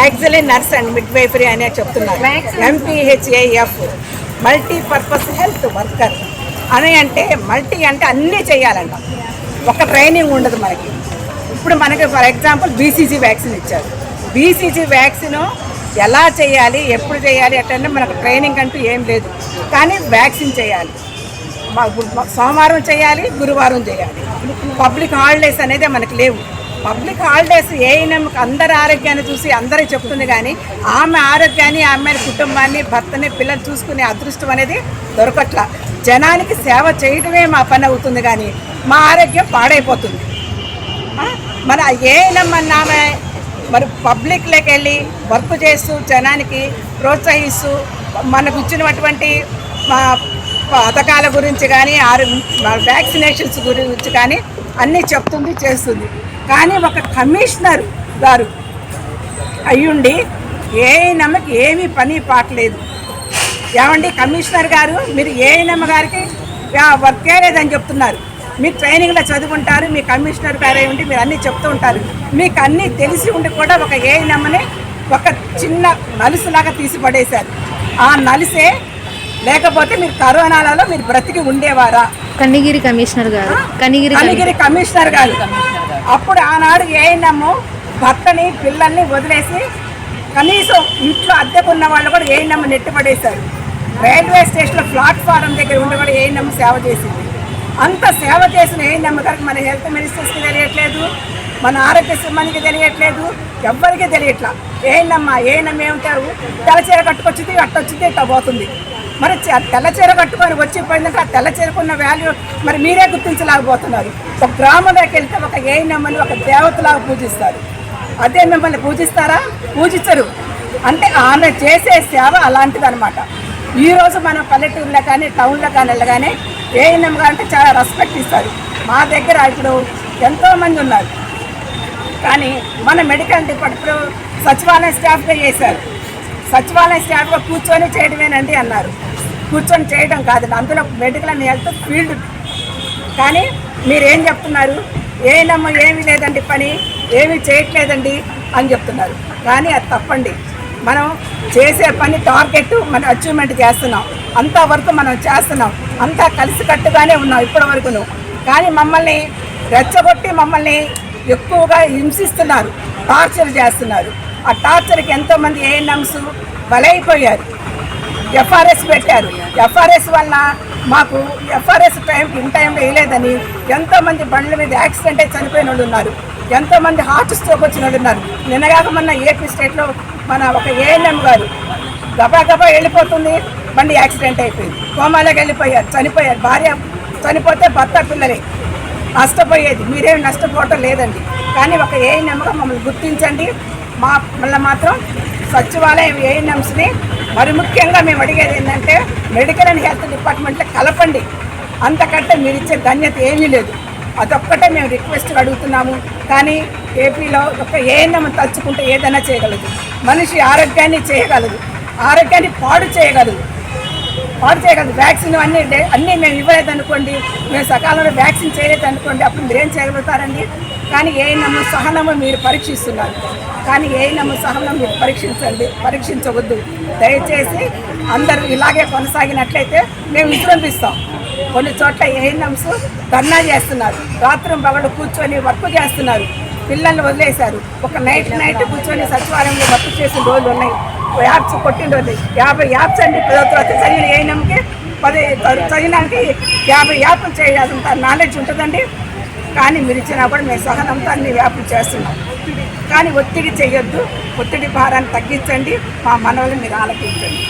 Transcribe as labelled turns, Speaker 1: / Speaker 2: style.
Speaker 1: Actually nurse and midwifery అనే చెప్తున్నారు. MPHAF multi purpose health worker అని అంటే మల్టీ అంటే అన్నీ చేయాలంట. ఒక ట్రైనింగ్ ఉండదు మనకి. ఇప్పుడు మనకి ఫర్ ఎగ్జాంపుల్ బీసీజీ వ్యాక్సిన్ ఇచ్చారు. బీసీజీ వ్యాక్సిన్ ఎలా చేయాలి ఎప్పుడు చేయాలి అట్లంటే మనకు ట్రైనింగ్ అంటూ ఏం లేదు. కానీ వ్యాక్సిన్ చేయాలి. సోమవారం చేయాలి గురువారం చేయాలి. పబ్లిక్ హాలిడేస్ అనేది మనకి లేవు. పబ్లిక్ హాలిడేస్ ఏఎన్ఎంకి అందరి ఆరోగ్యాన్ని చూసి అందరికి చెప్తుంది కానీ ఆమె ఆరోగ్యాన్ని ఆమె కుటుంబాన్ని భర్తని పిల్లలు చూసుకునే అదృష్టం అనేది దొరకట్ల. జనానికి సేవ చేయడమే మా పని అవుతుంది కానీ మా ఆరోగ్యం పాడైపోతుంది. మన ఏఎన్ఎం అన్నామే మరి పబ్లిక్లోకి వెళ్ళి వర్క్ చేస్తూ జనానికి ప్రోత్సహిస్తూ మనకు ఇచ్చినటువంటి మా పథకాల గురించి కానీ ఆరు వ్యాక్సినేషన్స్ గురించి కానీ అన్నీ చెప్తుంది చేస్తుంది. కానీ ఒక కమిషనర్ గారు అయ్యుండి ఏఎన్ఎంకి ఏమీ పని పాటలేదు. ఏమండి కమిషనర్ గారు మీరు ఏఎన్ఎం గారికి వర్కే లేదని చెప్తున్నారు. మీరు ట్రైనింగ్లో చదువుకుంటారు మీ కమిషనర్ గారు ఉండి మీరు అన్నీ చెప్తూ ఉంటారు. మీకు అన్నీ తెలిసి ఉండి కూడా ఒక ఏఎన్ఎంని ఒక చిన్న నలుసులాగా తీసి పడేశారు ఆ నలిసే లేకపోతే మీరు కరోనాలలో మీరు బ్రతికి ఉండేవారా?
Speaker 2: కన్నిగిరి కమిషనర్ గారు. కన్నిగిరి కమి-
Speaker 1: కలిగిరి కమిషనర్ గారు. అప్పుడు ఆనాడు ఏఎన్ఎం భర్తని పిల్లల్ని వదిలేసి కనీసం ఇంట్లో అద్దెకున్న వాళ్ళు కూడా ఏఎన్ఎం నెట్టిపడేశారు రైల్వే స్టేషన్లో ప్లాట్ఫారం దగ్గర ఉండి కూడా ఏఎన్ఎం సేవ చేసింది. అంత సేవ చేసిన ఏఎన్ఎం గారికి మన హెల్త్ మినిస్టర్స్కి తెలియట్లేదు మన ఆరోగ్య సిబ్బందికి తెలియట్లేదు ఎవ్వరికీ తెలియట్లా. ఏఎన్ఎం ఏఎన్ఎం ఏమంటారు? తెల్లచీర కట్టుకొచ్చింది అట్టొచ్చింది ఇట్ట పోతుంది. మరి చ- తెల్ల చీర కట్టుకొని వచ్చిపోయిందంటే ఆ తెల్ల చీరకున్న వాల్యూ మరి మీరే గుర్తించలేకపోతున్నారు. ఒక గ్రామంలోకి వెళ్తే ఒక ఏఎన్ఎంని ఒక దేవతలాగా పూజిస్తారు. అదే మిమ్మల్ని పూజిస్తారా? పూజించరు. అంటే ఆమె చేసే సేవ అలాంటిదనమాట ఈరోజు మనం పల్లెటూరులో కానీ టౌన్లో కానీ వెళ్ళగానే ఏఎన్ఎం అంటే చాలా రెస్పెక్ట్ ఇస్తారు. మా దగ్గర ఇప్పుడు ఎంతోమంది ఉన్నారు. కానీ మన మెడికల్ డిపార్ట్మెంట్ సచివాలయ స్టాఫ్గా చేశారు. సచివాలయ స్టాఫ్గా కూర్చొని చేయడమేనండి అన్నారు. కూర్చొని చేయడం కాదు. అందులో మెడికల్ అండ్ హెల్త్ ఫీల్డ్ కానీ మీరేం చెప్తున్నారు? ఏనమ్మ ఏమీ లేదండి పని. ఏమీ చేయట్లేదండి అని చెప్తున్నారు. కానీ అది తప్పండి. మనం చేసే పని టార్గెట్ మన అచీవ్మెంట్ చేస్తున్నాం. అంతవరకు మనం చేస్తున్నాం. అంతా కలిసికట్టుగానే ఉన్నాం ఇప్పటి వరకును కానీ మమ్మల్ని రెచ్చగొట్టి మమ్మల్ని ఎక్కువగా హింసిస్తున్నారు. టార్చర్ చేస్తున్నారు. ఆ టార్చర్కి ఎంతోమంది ఏఎన్ఎంస్ బలైపోయారు. ఎఫ్ఆర్ఎస్ పెట్టారు. ఎఫ్ఆర్ఎస్ వల్ల మాకు ఎఫ్ఆర్ఎస్ టైంకి ఇన్ టైంలో వేయలేదని ఎంతోమంది బండ్ల మీద యాక్సిడెంట్ అయి చనిపోయిన వాళ్ళు ఉన్నారు. ఎంతోమంది హార్ట్ స్ట్రోక్ వచ్చిన వాళ్ళు ఉన్నారు. నిన్నగాక మొన్న ఏపీ స్టేట్లో మన ఒక ఏఎన్ఎం గారు గబా గబా వెళ్ళిపోతుంది బండి యాక్సిడెంట్ అయిపోయింది. కోమాలోకి వెళ్ళిపోయారు చనిపోయారు. భార్య చనిపోతే భర్త పిల్లలే. నష్టపోయేది. మీరేమి నష్టపోవటం లేదండి. కానీ ఒక ఏఎన్ఎంగా మమ్మల్ని గుర్తించండి. మా మళ్ళీ మాత్రం సచివాలయం ఏఎన్ఎంస్ని మరి ముఖ్యంగా మేము అడిగేది ఏంటంటే మెడికల్ అండ్ హెల్త్ డిపార్ట్మెంట్లో కలపండి. అంతకంటే మీరు ఇచ్చే ధన్యత ఏమీ లేదు. అదొక్కటే మేము రిక్వెస్ట్ అడుగుతున్నాము. కానీ ఏపీలో ఒక ఏఎన్ఎం తలుచుకుంటే ఏదైనా చేయగలదు. మనిషి ఆరోగ్యాన్ని చేయగలదు. ఆరోగ్యాన్ని పాడు చేయగలదు. పాడు చేయగలదు. వ్యాక్సిన్ అన్నీ అన్నీ మేము ఇవ్వలేదు అనుకోండి. మేము సకాలంలో వ్యాక్సిన్ చేయలేదు అనుకోండి. అప్పుడు మీరు ఏం చేయగలుగుతారండి? కానీ ఏ సహనము మీరు పరీక్షిస్తున్నారు. కానీ ఏ సహనం మీరు పరీక్షించండి పరీక్షించవద్దు. దయచేసి అందరూ ఇలాగే కొనసాగినట్లయితే మేము విజృంభిస్తాం. కొన్ని చోట్ల ఏఎన్ఎంస్ ధర్నా చేస్తున్నారు. రాత్రి పగలు కూర్చొని వర్క్ చేస్తున్నారు. పిల్లల్ని వదిలేశారు. ఒక నైట్ నైట్ కూర్చొని సచివాలయంలో వర్క్ చేసిన రోజులు ఉన్నాయి. యాప్స్ కొట్టిన రోజులు యాభై యాప్స్ అండి. పదో తర్వాత చదివిన ఏఎన్ఎంకి పది చదివినానికి యాభై యాప్లు చేయాలంత నాలెడ్జ్ ఉంటుందండి. కానీ మీరు ఇచ్చినా కూడా మేము సహనంతో అన్ని వ్యాపులు చేస్తున్నాం. కానీ ఒత్తిడి చేయొద్దు. ఒత్తిడి భారాన్ని తగ్గించండి. మా మనవలు మీరు ఆలకించండి.